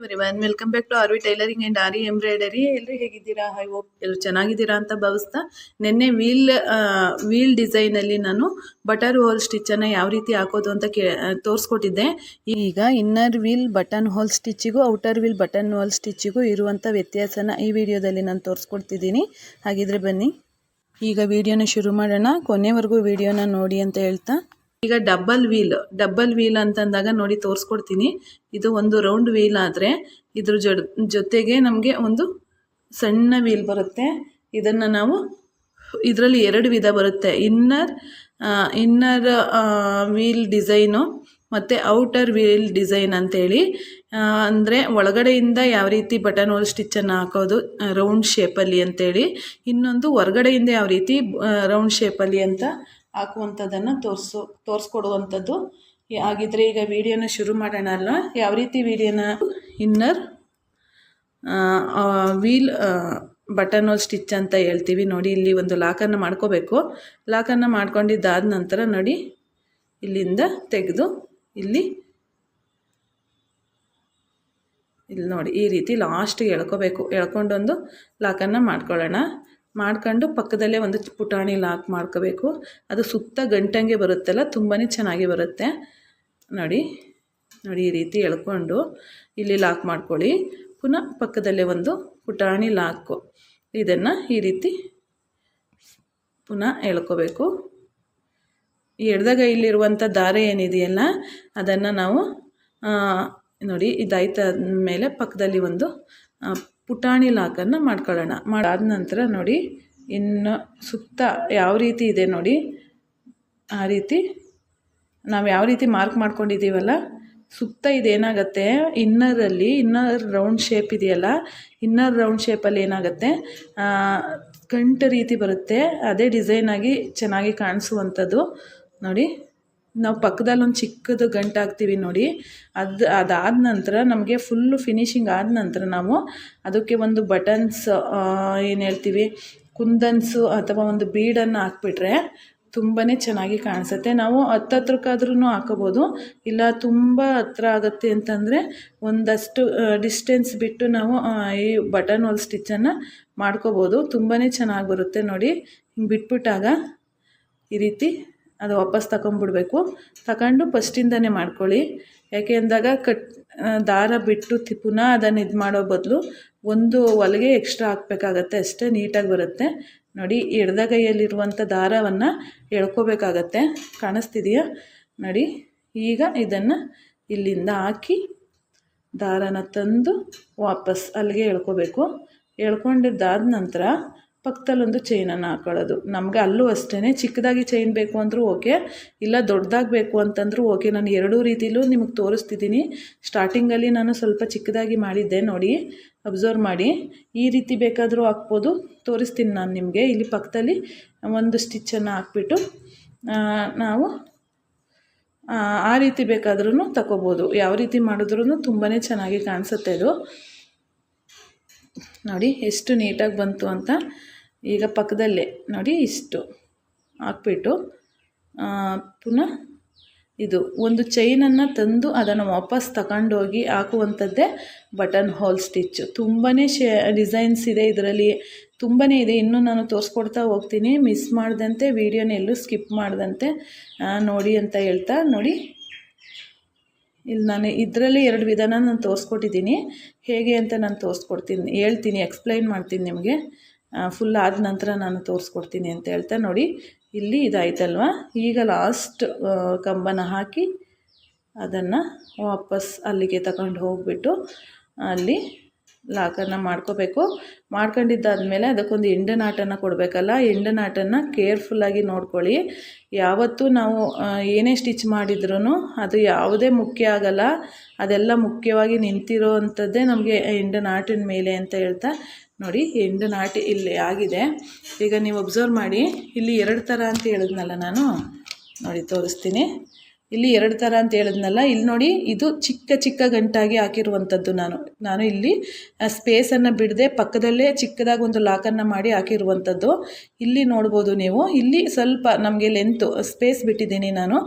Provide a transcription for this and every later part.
Everyone welcome back to RV tailoring and aari embroidery ಎಲ್ಲರೂ ಹೇಗಿದ್ದೀರಾ? I hope ಎಲ್ಲರೂ ಚೆನ್ನಾಗಿದ್ದೀರಾ ಅಂತ ಭಾವಿಸ್ತಾ. ನಿನ್ನೆ ವೀಲ್ ವೀಲ್ ಡಿಸೈನಲ್ಲಿ ನಾನು ಬಟರ್ ಹೋಲ್ ಸ್ಟಿಚ್ಚನ್ನು ಯಾವ ರೀತಿ ಹಾಕೋದು ಅಂತ ಕೇ ತೋರಿಸ್ಕೊಟ್ಟಿದ್ದೆ. ಈಗ ಇನ್ನರ್ ವೀಲ್ ಬಟನ್ ಹೋಲ್ ಸ್ಟಿಚ್ಚಿಗೂ ಔಟರ್ ವೀಲ್ ಬಟನ್ ಹೋಲ್ ಸ್ಟಿಚ್ಚಿಗೂ ಇರುವಂಥ ವ್ಯತ್ಯಾಸನ ಈ ವಿಡಿಯೋದಲ್ಲಿ ನಾನು ತೋರಿಸ್ಕೊಡ್ತಿದ್ದೀನಿ. ಹಾಗಿದ್ರೆ ಬನ್ನಿ. ಈಗ ವಿಡಿಯೋನ ಶುರು ಮಾಡೋಣ. ಕೊನೆವರೆಗೂ ವಿಡಿಯೋನ ನೋಡಿ ಅಂತ ಹೇಳ್ತಾ. ಈಗ ಡಬ್ಬಲ್ ವೀಲ್ ಡಬ್ಬಲ್ ವೀಲ್ ಅಂತಂದಾಗ ನೋಡಿ ತೋರಿಸ್ಕೊಡ್ತೀನಿ. ಇದು ಒಂದು ರೌಂಡ್ ವೀಲ್ ಆದರೆ ಇದ್ರ ಜೊತೆಗೆ ನಮಗೆ ಒಂದು ಸಣ್ಣ ವೀಲ್ ಬರುತ್ತೆ. ಇದನ್ನು ನಾವು ಇದರಲ್ಲಿ ಎರಡು ವಿಧ ಬರುತ್ತೆ. ಇನ್ನರ್ ಇನ್ನರ್ ವೀಲ್ ಡಿಸೈನು ಮತ್ತು ಔಟರ್ ವೀಲ್ ಡಿಸೈನ್ ಅಂತೇಳಿ. ಅಂದರೆ ಒಳಗಡೆಯಿಂದ ಯಾವ ರೀತಿ ಬಟನ್ ಹೋಲ್ ಸ್ಟಿಚ್ಚನ್ನು ಹಾಕೋದು ರೌಂಡ್ ಶೇಪಲ್ಲಿ ಅಂತೇಳಿ. ಇನ್ನೊಂದು ಹೊರಗಡೆಯಿಂದ ಯಾವ ರೀತಿ ರೌಂಡ್ ಶೇಪಲ್ಲಿ ಅಂತ ಹಾಕುವಂಥದ್ದನ್ನು ತೋರಿಸು, ತೋರಿಸ್ಕೊಡುವಂಥದ್ದು. ಹಾಗಿದ್ರೆ ಈಗ ವಿಡಿಯೋನ ಶುರು ಮಾಡೋಣ ಅಲ್ಲ ಯಾವ ರೀತಿ ವಿಡಿಯೋನ inner wheel button hole stitch ಅಂತ ಹೇಳ್ತೀವಿ ನೋಡಿ, ಇಲ್ಲಿ ಒಂದು ಲಾಕನ್ನು ಮಾಡ್ಕೋಬೇಕು. ಲಾಕನ್ನು ಮಾಡ್ಕೊಂಡಿದ್ದಾದ ನಂತರ ನೋಡಿ, ಇಲ್ಲಿಂದ ತೆಗೆದು ಇಲ್ಲಿ ಇಲ್ಲಿ ನೋಡಿ, ಈ ರೀತಿ ಲಾಸ್ಟಿಗೆ ಎಳ್ಕೋಬೇಕು. ಎಳ್ಕೊಂಡೊಂದು ಲಾಕನ್ನು ಮಾಡ್ಕೊಳ್ಳೋಣ. ಮಾಡ್ಕೊಂಡು ಪಕ್ಕದಲ್ಲೇ ಒಂದು ಪುಟಾಣಿ ಲಾಕ್ ಮಾಡ್ಕೋಬೇಕು. ಅದು ಸುತ್ತ ಗಂಟಂಗೆ ಬರುತ್ತಲ್ಲ ತುಂಬಾ ಚೆನ್ನಾಗಿ ಬರುತ್ತೆ. ನೋಡಿ ನೋಡಿ ಈ ರೀತಿ ಎಳ್ಕೊಂಡು ಇಲ್ಲಿ ಲಾಕ್ ಮಾಡ್ಕೊಳ್ಳಿ. ಪುನಃ ಪಕ್ಕದಲ್ಲೇ ಒಂದು ಪುಟಾಣಿ ಲಾಕು. ಇದನ್ನು ಈ ರೀತಿ ಪುನಃ ಎಳ್ಕೋಬೇಕು. ಈ ಇಲ್ಲಿರುವಂಥ ದಾರ ಏನಿದೆಯಲ್ಲ, ಅದನ್ನು ನಾವು ನೋಡಿ ಇದಾಯ್ತಾದ ಮೇಲೆ ಪಕ್ಕದಲ್ಲಿ ಒಂದು ಪುಟಾಣಿ ಲಾಕನ್ನು ಮಾಡ್ಕೊಳ್ಳೋಣ. ಮಾಡಾದ ನಂತರ ನೋಡಿ, ಇನ್ನು ಸುತ್ತ ಯಾವ ರೀತಿ ಇದೆ ನೋಡಿ, ಆ ರೀತಿ ನಾವು ಯಾವ ರೀತಿ ಮಾರ್ಕ್ ಮಾಡ್ಕೊಂಡಿದ್ದೀವಲ್ಲ, ಸುತ್ತ ಇದೇನಾಗುತ್ತೆ, ಇನ್ನರಲ್ಲಿ ಇನ್ನರ್ ರೌಂಡ್ ಶೇಪ್ ಇದೆಯಲ್ಲ, ಇನ್ನರ್ ರೌಂಡ್ ಶೇಪಲ್ಲಿ ಏನಾಗುತ್ತೆ ಗಂಟು ರೀತಿ ಬರುತ್ತೆ, ಅದೇ ಡಿಸೈನಾಗಿ ಚೆನ್ನಾಗಿ ಕಾಣಿಸುವಂಥದ್ದು. ನೋಡಿ ನಾವು ಪಕ್ಕದಲ್ಲಿ ಒಂದು ಚಿಕ್ಕದು ಗಂಟು ಹಾಕ್ತೀವಿ ನೋಡಿ. ಅದು, ಅದಾದ ನಂತರ ನಮಗೆ ಫುಲ್ಲು ಫಿನಿಶಿಂಗ್ ಆದ ನಂತರ ನಾವು ಅದಕ್ಕೆ ಒಂದು ಬಟನ್ಸ್ ಏನು ಹೇಳ್ತೀವಿ, ಕುಂದನ್ಸು ಅಥವಾ ಒಂದು ಬೀಡನ್ನು ಹಾಕ್ಬಿಟ್ರೆ ತುಂಬಾ ಚೆನ್ನಾಗಿ ಕಾಣಿಸುತ್ತೆ. ನಾವು ಹತ್ತತ್ರಕ್ಕಾದ್ರೂ ಹಾಕೋಬೋದು. ಇಲ್ಲ ತುಂಬ ಹತ್ರ ಆಗುತ್ತೆ ಅಂತಂದರೆ ಒಂದಷ್ಟು ಡಿಸ್ಟೆನ್ಸ್ ಬಿಟ್ಟು ನಾವು ಈ ಬಟನ್ ಹೋಲ್ ಸ್ಟಿಚ್ಚನ್ನು ಮಾಡ್ಕೋಬೋದು. ತುಂಬಾ ಚೆನ್ನಾಗಿ ಬರುತ್ತೆ ನೋಡಿ. ಹಿಂಗೆ ಬಿಟ್ಬಿಟ್ಟಾಗ ಈ ರೀತಿ ಅದು ವಾಪಸ್ ತಗೊಂಬಿಡ್ಬೇಕು ತಗೊಂಡು ಫಸ್ಟಿಂದನೇ ಮಾಡ್ಕೊಳ್ಳಿ. ಯಾಕೆ ಅಂದಾಗ ಕಟ್ ದಾರ ಬಿಟ್ಟು ತಿ ಪುನಃ ಅದನ್ನು ಇದು ಮಾಡೋ ಬದಲು ಒಂದು ಹೊಲಿಗೆ ಎಕ್ಸ್ಟ್ರಾ ಹಾಕ್ಬೇಕಾಗತ್ತೆ. ಅಷ್ಟೇ ನೀಟಾಗಿ ಬರುತ್ತೆ. ನೋಡಿ ಎಡದಗೈಯಲ್ಲಿರುವಂಥ ದಾರವನ್ನು ಎಳ್ಕೋಬೇಕಾಗತ್ತೆ. ಕಾಣಿಸ್ತಿದೆಯಾ? ನೋಡಿ, ಈಗ ಇದನ್ನು ಇಲ್ಲಿಂದ ಹಾಕಿ ದಾರನ ತಂದು ವಾಪಸ್ ಅಲ್ಲಿಗೆ ಎಳ್ಕೋಬೇಕು. ಎಳ್ಕೊಂಡಿದ್ದಾದ ನಂತರ ಪಕ್ಕದಲ್ಲೊಂದು ಚೈನನ್ನು ಹಾಕೊಳ್ಳೋದು. ನಮಗೆ ಅಲ್ಲೂ ಅಷ್ಟೇ ಚಿಕ್ಕದಾಗಿ ಚೈನ್ ಬೇಕು ಅಂದರೂ ಓಕೆ ಇಲ್ಲ ದೊಡ್ಡದಾಗಿ ಬೇಕು ಅಂತಂದರೂ ಓಕೆ ನಾನು ಎರಡೂ ರೀತಿಲೂ ನಿಮಗೆ ತೋರಿಸ್ತಿದ್ದೀನಿ ಸ್ಟಾರ್ಟಿಂಗಲ್ಲಿ ನಾನು ಸ್ವಲ್ಪ ಚಿಕ್ಕದಾಗಿ ಮಾಡಿದ್ದೆ ನೋಡಿ, ಅಬ್ಸರ್ವ್ ಮಾಡಿ. ಈ ರೀತಿ ಬೇಕಾದರೂ ಹಾಕ್ಬೋದು. ತೋರಿಸ್ತೀನಿ ನಾನು ನಿಮಗೆ. ಇಲ್ಲಿ ಪಕ್ಕದಲ್ಲಿ ಒಂದು ಸ್ಟಿಚ್ಚನ್ನು ಹಾಕ್ಬಿಟ್ಟು ನಾವು, ಆ ರೀತಿ ಬೇಕಾದ್ರೂ ತಗೋಬೋದು ಯಾವ ರೀತಿ ಮಾಡಿದ್ರೂ ತುಂಬಾ ಚೆನ್ನಾಗಿ ಕಾಣಿಸುತ್ತೆ ಅದು. ನೋಡಿ ಎಷ್ಟು ನೀಟಾಗಿ ಬಂತು ಅಂತ ಈಗ ಪಕ್ಕದಲ್ಲೇ ನೋಡಿ ಇಷ್ಟು ಹಾಕ್ಬಿಟ್ಟು ಪುನಃ ಇದು ಒಂದು ಚೈನನ್ನು ತಂದು ಅದನ್ನು ವಾಪಸ್ ತಗೊಂಡೋಗಿ ಹಾಕುವಂಥದ್ದೇ ಬಟನ್ ಹೋಲ್ ಸ್ಟಿಚ್ಚು. ತುಂಬಾ ಶೇ, ಡಿಸೈನ್ಸ್ ಇದೆ ಇದರಲ್ಲಿ. ತುಂಬಾ ಇದೆ. ಇನ್ನೂ ನಾನು ತೋರಿಸ್ಕೊಡ್ತಾ ಹೋಗ್ತೀನಿ. ಮಿಸ್ ಮಾಡಿದಂತೆ ವೀಡಿಯೋನೆಲ್ಲೂ ಸ್ಕಿಪ್ ಮಾಡಿದಂತೆ ನೋಡಿ ಅಂತ ಹೇಳ್ತಾ ನೋಡಿ ಇಲ್ಲಿ ನಾನು ಇದರಲ್ಲಿ ಎರಡು ವಿಧಾನ ನಾನು ತೋರಿಸ್ಕೊಟ್ಟಿದ್ದೀನಿ. ಹೇಗೆ ಅಂತ ನಾನು ತೋರಿಸ್ಕೊಡ್ತೀನಿ, ಹೇಳ್ತೀನಿ ಎಕ್ಸ್ಪ್ಲೈನ್ ಮಾಡ್ತೀನಿ ನಿಮಗೆ. ಫುಲ್ ಆದ ನಂತರ ನಾನು ತೋರಿಸ್ಕೊಡ್ತೀನಿ ಅಂತ ಹೇಳ್ತಾ ನೋಡಿ. ಇಲ್ಲಿ ಇದಾಯ್ತಲ್ವ? ಈಗ ಲಾಸ್ಟ್ ಕಂಬನ ಹಾಕಿ ಅದನ್ನು ವಾಪಸ್ ಅಲ್ಲಿಗೆ ತಗೊಂಡು ಹೋಗಿಬಿಟ್ಟು ಅಲ್ಲಿ ಲಾಕನ್ನು ಮಾಡ್ಕೋಬೇಕು. ಮಾಡ್ಕೊಂಡಿದ್ದಾದಮೇಲೆ ಅದಕ್ಕೊಂದು ಎಂಡನಾಟನ ಕೊಡಬೇಕಲ್ಲ. ಎಂಡನಾಟನ ಕೇರ್ಫುಲ್ಲಾಗಿ ನೋಡ್ಕೊಳ್ಳಿ. ಯಾವತ್ತೂ ನಾವು ಏನೇ ಸ್ಟಿಚ್ ಮಾಡಿದ್ರೂ ಅದು ಯಾವುದೇ ಮುಖ್ಯ ಆಗಲ್ಲ. ಅದೆಲ್ಲ ಮುಖ್ಯವಾಗಿ ನಿಂತಿರೋ ಅಂಥದ್ದೇ ನಮಗೆ ಎಂಡನಾಟಿನ ಮೇಲೆ ಅಂತ ಹೇಳ್ತಾ ನೋಡಿ ಎಂಡನಾಟಿ ಇಲ್ಲಿ ಆಗಿದೆ. ಈಗ ನೀವು ಒಬ್ಸರ್ವ್ ಮಾಡಿ. ಇಲ್ಲಿ ಎರಡು ಥರ ಅಂತ ಹೇಳಿದ್ನಲ್ಲ ನಾನು. ನೋಡಿ, ತೋರಿಸ್ತೀನಿ. ಇಲ್ಲಿ ಎರಡು ಥರ ಅಂತ ಹೇಳಿದ್ನಲ್ಲ, ಇಲ್ಲಿ ನೋಡಿ ಇದು ಚಿಕ್ಕ ಚಿಕ್ಕ ಗಂಟಾಗಿ ಹಾಕಿರುವಂಥದ್ದು ನಾನು. ನಾನು ಇಲ್ಲಿ ಸ್ಪೇಸನ್ನು ಬಿಡದೆ ಪಕ್ಕದಲ್ಲೇ ಚಿಕ್ಕದಾಗಿ ಒಂದು ಲಾಕನ್ನು ಮಾಡಿ ಹಾಕಿರುವಂಥದ್ದು ಇಲ್ಲಿ ನೋಡ್ಬೋದು ನೀವು, ಇಲ್ಲಿ ಸ್ವಲ್ಪ ನಮಗೆ ಲೆಂತು ಸ್ಪೇಸ್ ಬಿಟ್ಟಿದ್ದೀನಿ ನಾನು.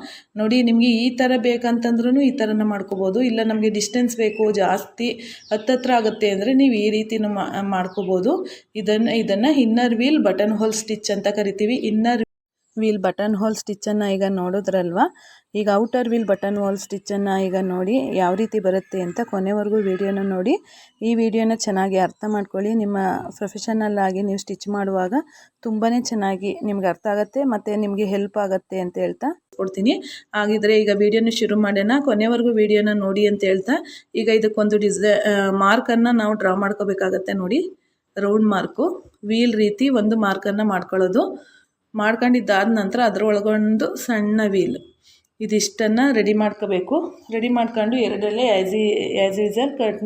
ನೋಡಿ, ನಿಮಗೆ ಈ ಥರ ಬೇಕಂತಂದ್ರೂ ಈ ಥರನ ಮಾಡ್ಕೋಬೋದು. ಇಲ್ಲ ನಮಗೆ ಡಿಸ್ಟೆನ್ಸ್ ಬೇಕು, ಜಾಸ್ತಿ ಹತ್ತತ್ರ ಆಗುತ್ತೆ ಅಂದರೆ ನೀವು ಈ ರೀತಿನೂ ಮಾಡ್ಕೋಬೋದು. ಇದನ್ನು ಇದನ್ನು inner wheel button hole stitch ಅಂತ ಕರಿತೀವಿ. ಇನ್ನರ್ ವೀಲ್ ಬಟನ್ ಹೋಲ್ ಸ್ಟಿಚ್ಚನ್ನು ಈಗ ನೋಡಿದ್ರಲ್ವ? ಈಗ ಔಟರ್ ವೀಲ್ ಬಟನ್ ಹೋಲ್ ಸ್ಟಿಚ್ಚನ್ನು ಈಗ ನೋಡಿ ಯಾವ ರೀತಿ ಬರುತ್ತೆ ಅಂತ ಕೊನೆವರೆಗೂ ವಿಡಿಯೋನ ನೋಡಿ. ಈ ವಿಡಿಯೋನ ಚೆನ್ನಾಗಿ ಅರ್ಥ ಮಾಡ್ಕೊಳ್ಳಿ. ನಿಮ್ಮ ಪ್ರೊಫೆಷನಲ್ ಆಗಿ ನೀವು ಸ್ಟಿಚ್ ಮಾಡುವಾಗ ತುಂಬಾ ಚೆನ್ನಾಗಿ ನಿಮ್ಗೆ ಅರ್ಥ ಆಗುತ್ತೆ ಮತ್ತು ನಿಮಗೆ ಹೆಲ್ಪ್ ಆಗುತ್ತೆ ಅಂತ ಹೇಳ್ತಾ ಕೊಡ್ತೀನಿ. ಹಾಗಿದ್ರೆ ಈಗ ವಿಡಿಯೋನ ಶುರು ಮಾಡೋಣ. ಕೊನೆವರೆಗೂ ವಿಡಿಯೋನ ನೋಡಿ ಅಂತ ಹೇಳ್ತಾ. ಈಗ ಇದಕ್ಕೊಂದು ಡಿಸೈ ಮಾರ್ಕನ್ನು ನಾವು ಡ್ರಾ ಮಾಡ್ಕೋಬೇಕಾಗತ್ತೆ ನೋಡಿ. ರೌಂಡ್ ಮಾರ್ಕು ವೀಲ್ ರೀತಿ ಒಂದು ಮಾರ್ಕನ್ನು ಮಾಡ್ಕೊಳ್ಳೋದು. ಮಾಡ್ಕೊಂಡಿದ್ದಾದ ನಂತರ ಅದರೊಳಗೊಂದು ಸಣ್ಣ ವೀಲ್. ಇದಿಷ್ಟನ್ನು ರೆಡಿ ಮಾಡ್ಕೋಬೇಕು. ರೆಡಿ ಮಾಡ್ಕೊಂಡು ಎರಡಲ್ಲೇ ಆ್ಯಸ್ ಈ ಆ್ಯಸ್ ಯೂಸಲ್ ಕಟ್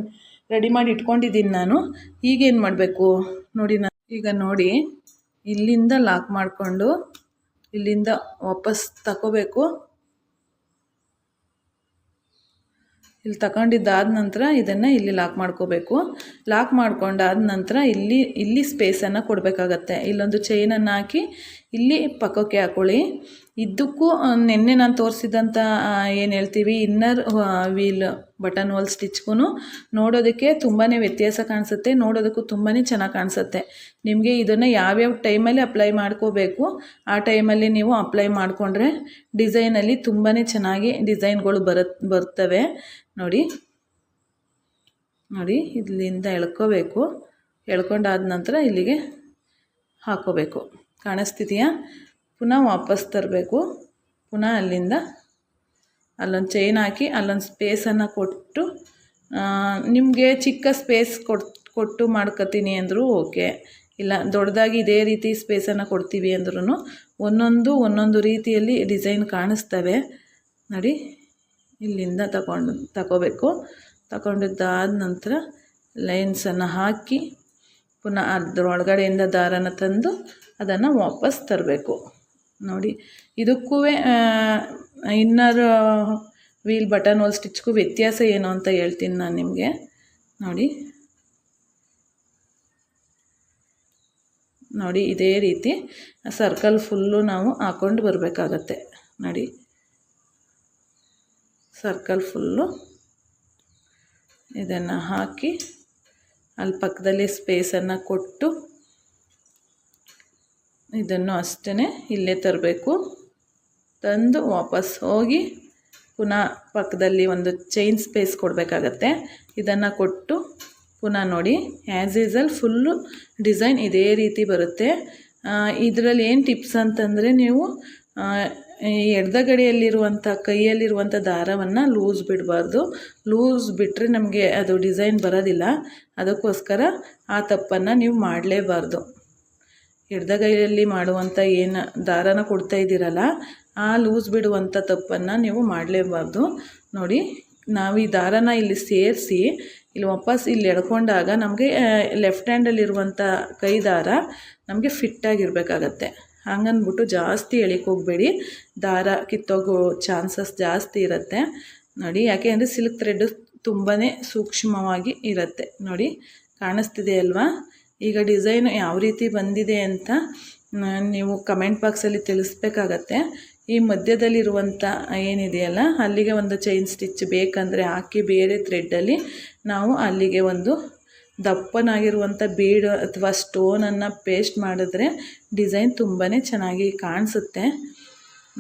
ರೆಡಿ ಮಾಡಿ ಇಟ್ಕೊಂಡಿದ್ದೀನಿ ನಾನು. ಈಗೇನು ಮಾಡಬೇಕು? ನೋಡಿ ನಾನು ಈಗ ನೋಡಿ, ಇಲ್ಲಿಂದ ಲಾಕ್ ಮಾಡಿಕೊಂಡು ಇಲ್ಲಿಂದ ವಾಪಸ್ ತಗೋಬೇಕು ಇಲ್ಲಿ ತಗೊಂಡಿದ್ದಾದ ನಂತರ ಇದನ್ನು ಇಲ್ಲಿ ಲಾಕ್ ಮಾಡ್ಕೋಬೇಕು. ಲಾಕ್ ಮಾಡ್ಕೊಂಡಾದ ನಂತರ ಇಲ್ಲಿ ಇಲ್ಲಿ ಸ್ಪೇಸನ್ನು ಕೊಡಬೇಕಾಗತ್ತೆ. ಇಲ್ಲೊಂದು ಚೈನನ್ನು ಹಾಕಿ ಇಲ್ಲಿ ಪಕ್ಕಕ್ಕೆ ಹಾಕೊಳ್ಳಿ. ಇದಕ್ಕೂ ನಿನ್ನೆ ನಾನು ತೋರಿಸಿದಂಥ ಏನು ಹೇಳ್ತೀವಿ ಇನ್ನರ್ ವೀಲ್ ಬಟನ್ ಹೋಲ್ ಸ್ಟಿಚ್ಗೂ ನೋಡೋದಕ್ಕೆ ತುಂಬಾ ವ್ಯತ್ಯಾಸ ಕಾಣಿಸುತ್ತೆ, ನೋಡೋದಕ್ಕೂ ತುಂಬಾ ಚೆನ್ನಾಗಿ ಕಾಣಿಸುತ್ತೆ. ನಿಮಗೆ ಇದನ್ನು ಯಾವ್ಯಾವ ಟೈಮಲ್ಲಿ ಅಪ್ಲೈ ಮಾಡ್ಕೋಬೇಕು, ಆ ಟೈಮಲ್ಲಿ ನೀವು ಅಪ್ಲೈ ಮಾಡಿಕೊಂಡ್ರೆ ಡಿಸೈನಲ್ಲಿ ತುಂಬಾ ಚೆನ್ನಾಗಿ ಡಿಸೈನ್ಗಳು ಬರ ಬರ್ತವೆ. ನೋಡಿ. ನೋಡಿ, ಇಲ್ಲಿಂದ ಎಳ್ಕೋಬೇಕು. ಎಳ್ಕೊಂಡಾದ ನಂತರ ಇಲ್ಲಿಗೆ ಹಾಕೋಬೇಕು. ಕಾಣಿಸ್ತಿದೆಯಾ? ಪುನಃ ವಾಪಸ್ ತರಬೇಕು. ಪುನಃ ಅಲ್ಲಿಂದ ಅಲ್ಲೊಂದು ಚೈನ್ ಹಾಕಿ ಅಲ್ಲೊಂದು ಸ್ಪೇಸನ್ನು ಕೊಟ್ಟು ನಿಮಗೆ ಚಿಕ್ಕ ಸ್ಪೇಸ್ ಕೊಟ್ಟು ಕೊಟ್ಟು ಮಾಡ್ಕೋತೀನಿ ಅಂದರೂ ಓಕೆ ಇಲ್ಲ, ದೊಡ್ಡದಾಗಿ ಇದೇ ರೀತಿ ಸ್ಪೇಸನ್ನು ಕೊಡ್ತೀವಿ ಅಂದ್ರೂ ಒಂದೊಂದು ಒಂದೊಂದು ರೀತಿಯಲ್ಲಿ ಡಿಸೈನ್ ಕಾಣಿಸ್ತವೆ. ನೋಡಿ, ಇಲ್ಲಿಂದ ತಗೊಂಡು ತಗೋಬೇಕು. ತಗೊಂಡಿದ್ದಾದ ನಂತರ ಲೈನ್ಸನ್ನು ಹಾಕಿ ಪುನಃ ಅದರೊಳಗಡೆಯಿಂದ ದಾರನ ತಂದು ಅದನ್ನು ವಾಪಸ್ ತರಬೇಕು. ನೋಡಿ, ಇದಕ್ಕೂ ಇನ್ನರ್ ವೀಲ್ ಬಟನ್ ಹೋಲ್ ಸ್ಟಿಚ್ಗೂ ವ್ಯತ್ಯಾಸ ಏನು ಅಂತ ಹೇಳ್ತೀನಿ ನಾನು ನಿಮಗೆ. ನೋಡಿ. ನೋಡಿ, ಇದೇ ರೀತಿ ಸರ್ಕಲ್ ಫುಲ್ಲು ನಾವು ಹಾಕ್ಕೊಂಡು ಬರಬೇಕಾಗತ್ತೆ. ನೋಡಿ. ಸರ್ಕಲ್ ಫುಲ್ಲು ಇದನ್ನು ಹಾಕಿ ಅಲ್ಲಿ ಪಕ್ಕದಲ್ಲಿ ಸ್ಪೇಸನ್ನು ಕೊಟ್ಟು ಇದನ್ನು ಅಷ್ಟೇ ಇಲ್ಲೇ ತರಬೇಕು. ತಂದು ವಾಪಸ್ ಹೋಗಿ ಪುನಃ ಪಕ್ಕದಲ್ಲಿ ಒಂದು ಚೈನ್ ಸ್ಪೇಸ್ ಕೊಡಬೇಕಾಗತ್ತೆ. ಇದನ್ನು ಕೊಟ್ಟು ಪುನಃ ನೋಡಿ ಆ್ಯಸ್ ಯೂಸಲ್ ಫುಲ್ಲು ಡಿಸೈನ್ ಇದೇ ರೀತಿ ಬರುತ್ತೆ. ಇದರಲ್ಲಿ ಏನು ಟಿಪ್ಸ್ ಅಂತಂದರೆ ನೀವು ಎಡದಗಡೆಯಲ್ಲಿರುವಂಥ ಕೈಯಲ್ಲಿರುವಂಥ ದಾರವನ್ನು ಲೂಸ್ ಬಿಡಬಾರ್ದು. ಲೂಸ್ ಬಿಟ್ಟರೆ ನಮಗೆ ಅದು ಡಿಸೈನ್ ಬರೋದಿಲ್ಲ. ಅದಕ್ಕೋಸ್ಕರ ಆ ತಪ್ಪನ್ನು ನೀವು ಮಾಡಲೇಬಾರ್ದು. ಎಡದಗೈಯಲ್ಲಿ ಮಾಡುವಂಥ ಏನು ದಾರನ ಕೊಡ್ತಾ ಇದ್ದೀರಲ್ಲ, ಆ ಲೂಸ್ ಬಿಡುವಂಥ ತಪ್ಪನ್ನು ನೀವು ಮಾಡಲೇಬಾರ್ದು. ನೋಡಿ, ನಾವು ಈ ದಾರನ ಇಲ್ಲಿ ಸೇರಿಸಿ, ಇಲ್ಲಿ ವಾಪಸ್ ಇಲ್ಲಿ ಎಡ್ಕೊಂಡಾಗ ನಮಗೆ ಲೆಫ್ಟ್ ಹ್ಯಾಂಡಲ್ಲಿರುವಂಥ ಕೈ ದಾರ ನಮಗೆ ಫಿಟ್ಟಾಗಿರಬೇಕಾಗತ್ತೆ ಹಂಗನ್ಬಿಟ್ಟು ಜಾಸ್ತಿ ಎಳಿಕ್ ಹೋಗಬೇಡಿ. ದಾರ ಕಿತ್ತೋಗೋ ಚಾನ್ಸಸ್ ಜಾಸ್ತಿ ಇರುತ್ತೆ. ನೋಡಿ, ಯಾಕೆ ಅಂದರೆ ಸಿಲ್ಕ್ ಥ್ರೆಡ್ ತುಂಬಾ ಸೂಕ್ಷ್ಮವಾಗಿ ಇರುತ್ತೆ. ನೋಡಿ, ಕಾಣಿಸ್ತಿದೆ ಅಲ್ವಾ? ಈಗ ಡಿಸೈನ್ ಯಾವ ರೀತಿ ಬಂದಿದೆ ಅಂತ ನೀವು ಕಮೆಂಟ್ ಬಾಕ್ಸಲ್ಲಿ ತಿಳಿಸ್ಬೇಕಾಗತ್ತೆ. ಈ ಮಧ್ಯದಲ್ಲಿರುವಂಥ ಏನಿದೆಯಲ್ಲ, ಅಲ್ಲಿಗೆ ಒಂದು ಚೈನ್ ಸ್ಟಿಚ್ ಬೇಕಂದರೆ ಹಾಕಿ ಬೇರೆ ಥ್ರೆಡ್ಡಲ್ಲಿ ನಾವು ಅಲ್ಲಿಗೆ ಒಂದು ದಪ್ಪನಾಗಿರುವಂಥ ಬೀಡ್ ಅಥವಾ ಸ್ಟೋನನ್ನು ಪೇಸ್ಟ್ ಮಾಡಿದ್ರೆ ಡಿಸೈನ್ ತುಂಬಾ ಚೆನ್ನಾಗಿ ಕಾಣಿಸುತ್ತೆ.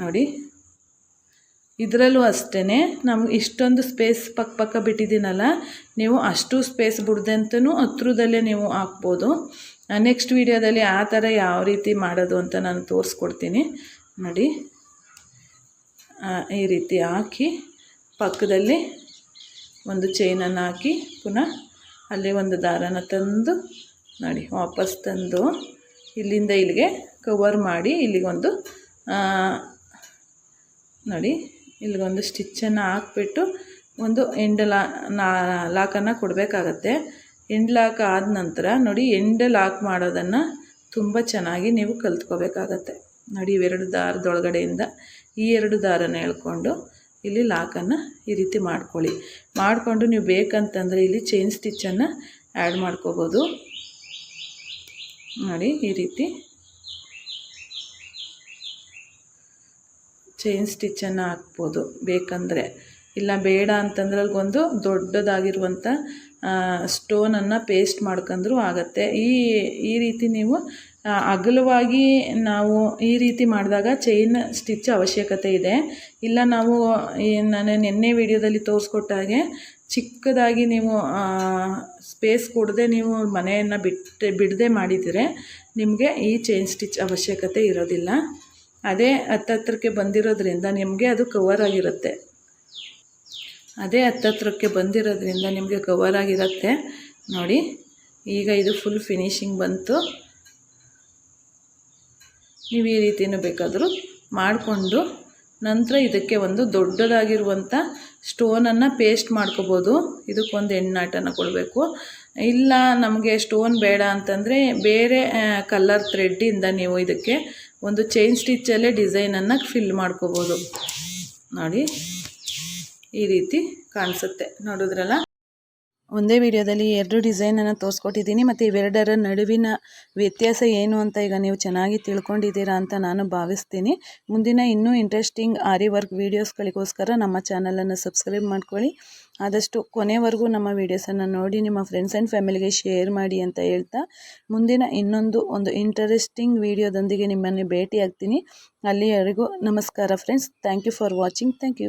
ನೋಡಿ, ಇದರಲ್ಲೂ ಅಷ್ಟೇ ನಮ್ಗೆ ಇಷ್ಟೊಂದು ಸ್ಪೇಸ್ ಪಕ್ಕ ಪಕ್ಕ ಬಿಟ್ಟಿದ್ದೀನಲ್ಲ, ನೀವು ಅಷ್ಟು ಸ್ಪೇಸ್ ಬಿಡ್ದಂತೂ ಹತ್ರದಲ್ಲೇ ನೀವು ಹಾಕ್ಬೋದು. ನೆಕ್ಸ್ಟ್ ವಿಡಿಯೋದಲ್ಲಿ ಆ ಥರ ಯಾವ ರೀತಿ ಮಾಡೋದು ಅಂತ ನಾನು ತೋರಿಸ್ಕೊಡ್ತೀನಿ. ನೋಡಿ ಈ ರೀತಿ ಹಾಕಿ ಪಕ್ಕದಲ್ಲಿ ಒಂದು ಚೈನನ್ನು ಹಾಕಿ ಪುನಃ ಅಲ್ಲಿ ಒಂದು ದಾರನ ತಂದು ನೋಡಿ, ವಾಪಸ್ ತಂದು ಇಲ್ಲಿಂದ ಇಲ್ಲಿಗೆ ಕವರ್ ಮಾಡಿ ಇಲ್ಲಿಗೊಂದು ನೋಡಿ, ಇಲ್ಲಿಗೊಂದು ಸ್ಟಿಚ್ಚನ್ನು ಹಾಕ್ಬಿಟ್ಟು ಒಂದು ಎಂಡ್ ಲಾ ಲಾಕನ್ನು ಕೊಡಬೇಕಾಗತ್ತೆ. ಎಂಡ್ ಲಾಕ್ ಆದ ನಂತರ ನೋಡಿ, ಎಂಡ್ ಲಾಕ್ ಮಾಡೋದನ್ನು ತುಂಬ ಚೆನ್ನಾಗಿ ನೀವು ಕಲ್ತ್ಕೋಬೇಕಾಗತ್ತೆ. ನೋಡಿ, ಇವೆರಡು ದಾರದೊಳಗಡೆಯಿಂದ ಈ ಎರಡು ದಾರನ ಎಳ್ಕೊಂಡು ಇಲ್ಲಿ ಲಾಕನ್ನು ಈ ರೀತಿ ಮಾಡ್ಕೊಳ್ಳಿ. ಮಾಡಿಕೊಂಡು ನೀವು ಬೇಕಂತಂದರೆ ಇಲ್ಲಿ ಚೈನ್ ಸ್ಟಿಚ್ಚನ್ನು ಆ್ಯಡ್ ಮಾಡ್ಕೋಬೋದು. ನೋಡಿ, ಈ ರೀತಿ ಚೈನ್ ಸ್ಟಿಚ್ಚನ್ನು ಹಾಕ್ಬೋದು. ಬೇಕಂದರೆ ಇಲ್ಲ ಬೇಡ ಅಂತಂದ್ರೆ ಅಲ್ಗೊಂದು ದೊಡ್ಡದಾಗಿರುವಂಥ ಸ್ಟೋನನ್ನು ಪೇಸ್ಟ್ ಮಾಡ್ಕೊಂಡ್ರೂ ಆಗುತ್ತೆ. ಈ ಈ ರೀತಿ ನೀವು ಅಗಲವಾಗಿ ನಾವು ಈ ರೀತಿ ಮಾಡಿದಾಗ ಚೈನ್ ಸ್ಟಿಚ್ ಅವಶ್ಯಕತೆ ಇದೆ. ಇಲ್ಲ ನಾವು ನಾನು ನಿನ್ನೆ ವಿಡಿಯೋದಲ್ಲಿ ತೋರಿಸ್ಕೊಟ್ಟ ಹಾಗೆ ಚಿಕ್ಕದಾಗಿ ನೀವು ಸ್ಪೇಸ್ ಕೊಡದೆ ನೀವು ಮನೆಯನ್ನು ಬಿಟ್ಟು, ಬಿಡದೆ ಮಾಡಿದರೆ ನಿಮಗೆ ಈ ಚೈನ್ ಸ್ಟಿಚ್ ಅವಶ್ಯಕತೆ ಇರೋದಿಲ್ಲ. ಅದೇ ಹತ್ತತ್ರಕ್ಕೆ ಬಂದಿರೋದ್ರಿಂದ ನಿಮಗೆ ಅದು ಕವರ್ ಆಗಿರುತ್ತೆ. ಅದೇ ಹತ್ತತ್ರಕ್ಕೆ ಬಂದಿರೋದ್ರಿಂದ ನಿಮಗೆ ಕವರ್ ಆಗಿರುತ್ತೆ. ನೋಡಿ, ಈಗ ಇದು ಫುಲ್ ಫಿನಿಶಿಂಗ್ ಬಂತು. ನೀವು ಈ ರೀತಿಯೂ ಬೇಕಾದರೂ ಮಾಡಿಕೊಂಡು ನಂತರ ಇದಕ್ಕೆ ಒಂದು ದೊಡ್ಡದಾಗಿರುವಂಥ ಸ್ಟೋನನ್ನು ಪೇಸ್ಟ್ ಮಾಡ್ಕೋಬೋದು. ಇದಕ್ಕೊಂದು ಎಣ್ಣಾಟನ ಕೊಡಬೇಕು. ಇಲ್ಲ, ನಮಗೆ ಸ್ಟೋನ್ ಬೇಡ ಅಂತಂದರೆ ಬೇರೆ ಕಲರ್ ಥ್ರೆಡ್ಡಿಂದ ನೀವು ಇದಕ್ಕೆ ಒಂದು ಚೈನ್ ಸ್ಟಿಚ್ಚಲ್ಲೇ ಡಿಸೈನನ್ನು ಫಿಲ್ ಮಾಡ್ಕೋಬೋದು. ನೋಡಿ, ಈ ರೀತಿ ಕಾಣಿಸುತ್ತೆ. ನೋಡಿದ್ರಲ್ಲ? ಒಂದೇ ವಿಡಿಯೋದಲ್ಲಿ ಎರಡು ಡಿಸೈನನ್ನು ತೋರಿಸ್ಕೊಟ್ಟಿದ್ದೀನಿ. ಮತ್ತು ಇವೆರಡರ ನಡುವಿನ ವ್ಯತ್ಯಾಸ ಏನು ಅಂತ ಈಗ ನೀವು ಚೆನ್ನಾಗಿ ತಿಳ್ಕೊಂಡಿದ್ದೀರಾ ಅಂತ ನಾನು ಭಾವಿಸ್ತೀನಿ. ಮುಂದಿನ ಇನ್ನೂ ಇಂಟ್ರೆಸ್ಟಿಂಗ್ ಆರಿ ವರ್ಕ್ ವೀಡಿಯೋಸ್ಗಳಿಗೋಸ್ಕರ ನಮ್ಮ ಚಾನಲನ್ನು ಸಬ್ಸ್ಕ್ರೈಬ್ ಮಾಡ್ಕೊಳ್ಳಿ. ಆದಷ್ಟು ಕೊನೆವರೆಗೂ ನಮ್ಮ ವೀಡಿಯೋಸನ್ನು ನೋಡಿ, ನಿಮ್ಮ ಫ್ರೆಂಡ್ಸ್ ಆ್ಯಂಡ್ ಫ್ಯಾಮಿಲಿಗೆ ಶೇರ್ ಮಾಡಿ ಅಂತ ಹೇಳ್ತಾ, ಮುಂದಿನ ಇನ್ನೊಂದು ಒಂದು ಇಂಟರೆಸ್ಟಿಂಗ್ ವೀಡಿಯೋದೊಂದಿಗೆ ನಿಮ್ಮನ್ನು ಭೇಟಿ ಆಗ್ತೀನಿ ಅಲ್ಲಿಯವರೆಗೂ ನಮಸ್ಕಾರ friends thank you for watching thank you